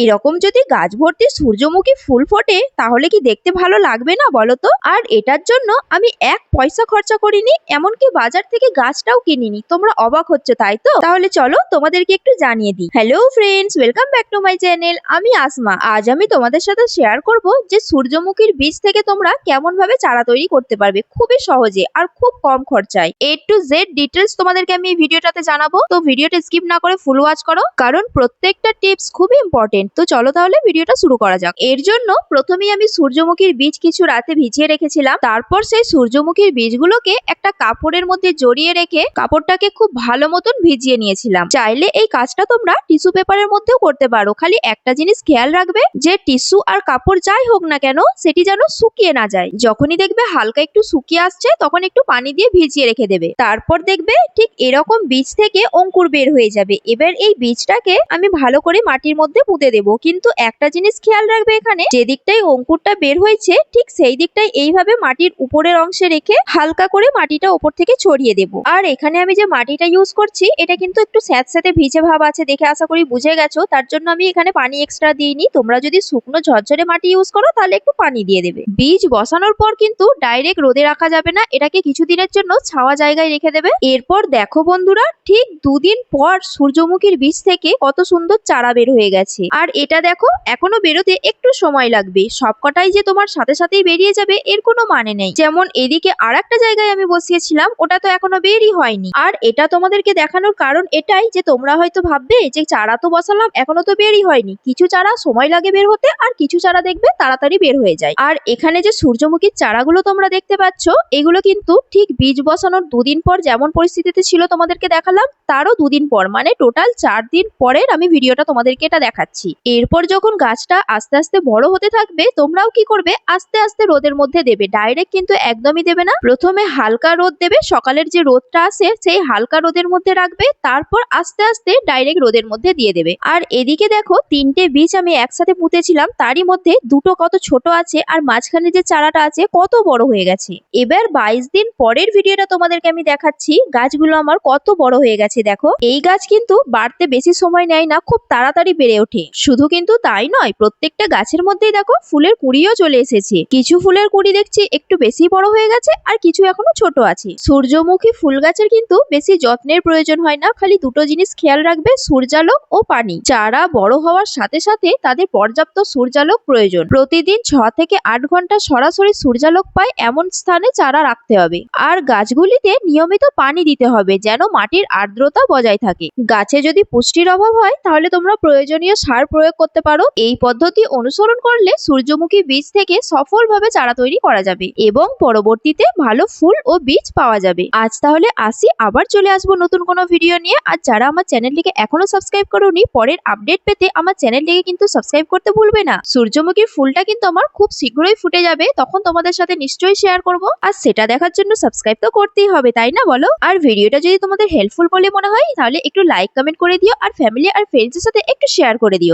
এরকম যদি গাছ ভর্তি সূর্যমুখী ফুল ফোটে, তাহলে কি দেখতে ভালো লাগবে না বলো তো? আর এটার জন্য আমি এক পয়সা খরচা করিনি, এমনকি বাজার থেকে গাছটাও কিনিনি। তোমরা অবাক হচ্ছে, তাই তো? তাহলে চলো তোমাদেরকে একটু জানিয়ে দিই। Hello friends welcome back to my channel আমি আসমা। আজ আমি তোমাদের সাথে শেয়ার করব যে সূর্যমুখীর বীজ থেকে তোমরা কেমন ভাবে চারা তৈরি করতে পারবে। খুবই সহজে আর খুব কম খরচায়। এ টু জেড ডিটেলস তোমাদেরকে আমি এই ভিডিওটাতে জানাব। তো ভিডিওটা স্কিপ না করে ফুল ওয়াচ করো। কারণ প্রত্যেকটা টিপস খুবই ইম্পর্টেন্ট তো চলো তাহলে ভিডিওটা শুরু করা যাক। এর জন্য প্রথমেই আমি সূর্যমুখীর বীজ কিছু রাতে ভিজিয়ে রেখেছিলাম। তারপর সেই সূর্যমুখীর বীজগুলোকে একটা কাপড়ের মধ্যে জড়িয়ে রেখে কাপড়টাকে খুব ভালো মতন ভিজিয়ে নিয়েছিলাম। চাইলে এই কাজটা তোমরা টিস্যু পেপারের মধ্যেও করতে পারো। খালি একটা জিনিস খেয়াল রাখবে যে টিস্যু আর কাপড় যাই হোক না কেন, সেটি যেন শুকিয়ে না যায়। যখনই দেখবে হালকা একটু শুকিয়ে আসছে, তখন একটু পানি দিয়ে ভিজিয়ে রেখে দেবে। তারপর দেখবে ঠিক এরকম বীজ থেকে অঙ্কুর বের হয়ে যাবে। এবার এই বীজটাকে আমি ভালো করে মাটির মধ্যে পুঁতে দেব। কিন্তু একটা জিনিস খেয়াল রাখবে এখানে, যে দিকটাই অঙ্কুরটা বের হয়েছে, ঠিক সেই দিকটাই এইভাবে মাটির উপরের অংশে রেখে হালকা করে মাটিটা ওপর থেকে ছড়িয়ে দেব। আর এখানে আমি যে মাটিটা ইউজ করছি, এটা কিন্তু একটু স্যাঁতস্যাঁতে ভিজে ভাব আছে দেখে আশা করি বুঝে গেছো, তার জন্য আমি এখানে পানি এক্সট্রা দিইনি। তোমরা যদি শুকনো ঝরঝরে মাটি ইউজ করো, তাহলে একটু পানি দিয়ে দেবে। বীজ বসানোর পর কিন্তু ডাইরেক্ট রোদে রাখা যাবে না, এটাকে কিছুদিনের জন্য ছাওয়া জায়গায় রেখে দেবে। এরপর দেখো বন্ধুরা, ঠিক দুদিন পর সূর্যমুখীর বীজ থেকে কত সুন্দর চারা বের হয়ে গেছে। আর এটা দেখো, এখনও বেরোতে একটু সময় লাগবে। সবকটাই যে তোমার সাথে সাথেই বেরিয়ে যাবে, এর কোনো মানে নেই। যেমন এদিকে আর একটা জায়গায় আমি বসিয়েছিলাম, ওটা তো এখনও বেরই হয়নি। আর এটা তোমাদেরকে দেখানোর কারণ এটাই যে তোমরা হয়তো ভাববে যে চারা তো বসালাম, এখনও তো বেরই হয়নি। কিছু চারা সময় লাগে বের হতে, আর কিছু চারা দেখবে তাড়াতাড়ি বের হয়ে যায়। আর এখানে যে সূর্যমুখীর চারাগুলো তোমরা দেখতে পাচ্ছ, এগুলো কিন্তু ঠিক বীজ বসানোর দুদিন পর যেমন পরিস্থিতিতে ছিল তোমাদেরকে দেখালাম, তারও দুদিন পর। মানে টোটাল চার দিন পরের আমি ভিডিওটা তোমাদেরকে এটা দেখাচ্ছি। এরপর যখন গাছটা আস্তে আস্তে বড় হতে থাকবে, তোমরাও কি করবে? আস্তে আস্তে রোদের মধ্যে দেবে। ডাইরেক্ট কিন্তু একদমই দেবে না। প্রথমে হালকা রোদ দেবে। সকালের যে রোদটা আসে সেই হালকা রোদের মধ্যে রাখবে। তারপর আস্তে আস্তে ডাইরেক্ট রোদের মধ্যে দিয়ে দেবে। আর এদিকে দেখো, তিনটে বীজ আমি একসাথে পুঁতেছিলাম। তারই মধ্যে দুটো কত ছোট আছে আর মাঝখানে যে চারাটা আছে, কত বড় হয়ে গেছে। এবার বাইশ দিন পরের ভিডিওটা তোমাদেরকে আমি দেখাচ্ছি। গাছগুলো আমার কত বড় হয়ে গেছে দেখো। এই গাছ কিন্তু বাড়তে বেশি সময় নেয় না, খুব তাড়াতাড়ি বেড়ে ওঠে। শুধু কিন্তু তাই নয়, প্রত্যেকটা গাছের মধ্যেই দেখো ফুলের কুড়িও চলে এসেছে। কিছু ফুলের কুড়ি দেখছি একটু বেশি বড় হয়ে গেছে আর কিছু এখনও ছোট আছে। সূর্যমুখী ফুল গাছের কিন্তু বেশি যত্নের প্রয়োজন হয় না, খালি দুটো জিনিস খেয়াল রাখবে, সূর্যালোক ও পানি। চারা বড় হওয়ার সাথে সাথে তাদের পর্যাপ্ত সূর্যালোক প্রয়োজন। প্রতিদিন ছ থেকে আট ঘণ্টা সরাসরি সূর্যালোক পায় এমন স্থানে চারা রাখতে হবে। আর গাছগুলিতে নিয়মিত পানি দিতে হবে যেন মাটির আর্দ্রতা বজায় থাকে। গাছে যদি পুষ্টির অভাব হয় তাহলে তোমরা প্রয়োজনীয় সার প্রয়োগ করতে পারো। এই পদ্ধতি অনুসরণ করলে সূর্যমুখী বীজ থেকে সফলভাবে চারা তৈরি করা যাবে এবং পরবর্তীতে ভালো ফুল ও বীজ পাওয়া যাবে। আজ তাহলে আসি, আবার চলে আসব নতুন কোনো ভিডিও নিয়ে। আর যারা আমার চ্যানেলটিকে এখনও সাবস্ক্রাইব করোনি, পরের আপডেট পেতে আমার চ্যানেলটিকে কিন্তু সাবস্ক্রাইব করতে ভুলবে না। সূর্যমুখীর ফুলটা কিন্তু আমার খুব শীঘ্রই ফুটে যাবে, তখন তোমাদের সাথে নিশ্চয়ই শেয়ার করব। আর সেটা দেখার জন্য সাবস্ক্রাইব তো করতেই হবে, তাই না বলো? আর ভিডিওটা যদি তোমাদের হেল্পফুল বলে মনে হয়, তাহলে একটু লাইক কমেন্ট করে দিও, আর ফ্যামিলি আর ফ্রেন্ডসের সাথে একটু শেয়ার করে দিও।